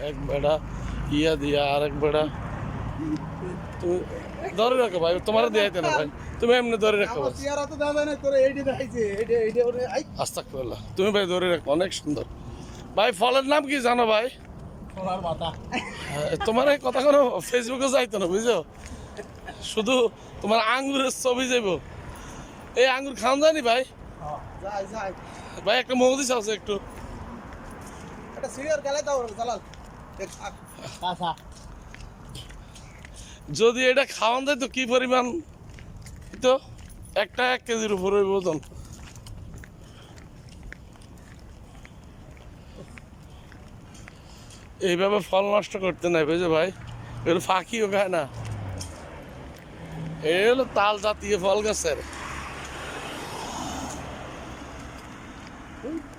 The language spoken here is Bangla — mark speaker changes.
Speaker 1: এক বেড়া ইয়া দিয়া আর এক বেড়া তুমি ধরে রাখো ভাই তোমার দিয়াইতে না ভাই তুমি এমনি ধরে রাখো
Speaker 2: আমার
Speaker 1: ভাই
Speaker 2: চেহারা তো দাদা না তোরা এইটা দেখাইছে এইটা এইটা ওরে আই।
Speaker 1: আস্তাকফিরুল্লাহ তুমি ভাই ধরে রাখো অনেক সুন্দর। ভাই ফলের নাম কি জানো ভাই? হ্যাঁ, তোমার এই কথা কোনো ফেসবুকে যাইতো না বুঝছ? শুধু তোমার আঙ্গুরের ছবি যাইব। এই আঙ্গুর খাওয়া জানি ভাই?
Speaker 2: যাই যাই।
Speaker 1: ভাই একটা মৌদিস আছে একটু।
Speaker 2: এটা সিরিয়ার গেলে দাও জালাল আচ্ছা।
Speaker 1: যদি এটা খাওয়ান দেয় তো কি পরিমাণ? তো, একটা এক কেজির উপরে ওজন। এইভাবে ফল নষ্ট করতে নাই বুঝে ভাই? এগুলো ফাঁকিও খায় না। এগুলো তাল জাতীয় ফল গাছের। Thank you.